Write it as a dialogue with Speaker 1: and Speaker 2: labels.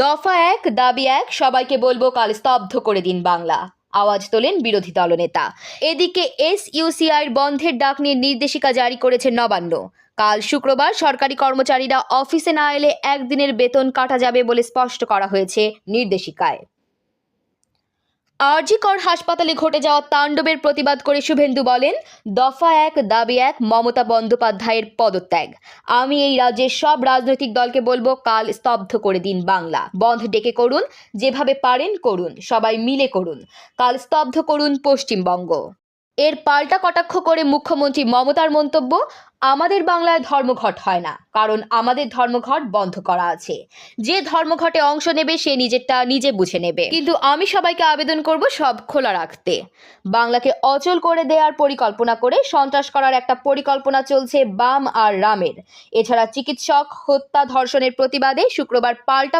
Speaker 1: দফা এক, দাবি এক, সবাইকে বলব কাল স্তব্ধ করে দিন বাংলা। আওয়াজ তোলেন বিরোধী দলনেতা। এদিকে এস ইউসিআইয়ের বন্ধের ডাক নিয়ে নির্দেশিকা জারি করেছে নবান্ন। কাল শুক্রবার সরকারি কর্মচারীরা অফিসে না এলে একদিনের বেতন কাটা যাবে বলে স্পষ্ট করা হয়েছে নির্দেশিকায়। আরজিকর হাসপাতালে ঘটে যাওয়া তাণ্ডবের প্রতিবাদ করে শুভেন্দু বলেন, দফা এক, দাবি এক, মমতা বন্দ্যোপাধ্যায়ের পদত্যাগ। আমি এই রাজ্যের সব রাজনৈতিক দলকে বলব, কাল স্তব্ধ করে দিন বাংলা। বন্ধ ডেকে করুন, যেভাবে পারেন করুন, সবাই মিলে করুন। কাল স্তব্ধ করুন পশ্চিমবঙ্গ। এর পাল্টা কটাক্ষ করে মুখ্যমন্ত্রী মমতার মন্তব্য, আমাদের বাংলায় ধর্মঘট হয় না, কারণ আমাদের ধর্মঘট বন্ধ করা আছে। যে ধর্মঘটে অংশ নেবে, সে নিজেরটা নিজে বুঝে নেবে। কিন্তু আমি সবাইকে আবেদন করব সব খোলা রাখতে। বাংলাকে অচল করে দেওয়ার পরিকল্পনা করে সন্ত্রাস করার একটা পরিকল্পনা চলছে বাম আর রামের। এছাড়া চিকিৎসক হত্যা ধর্ষণের প্রতিবাদে শুক্রবার পাল্টা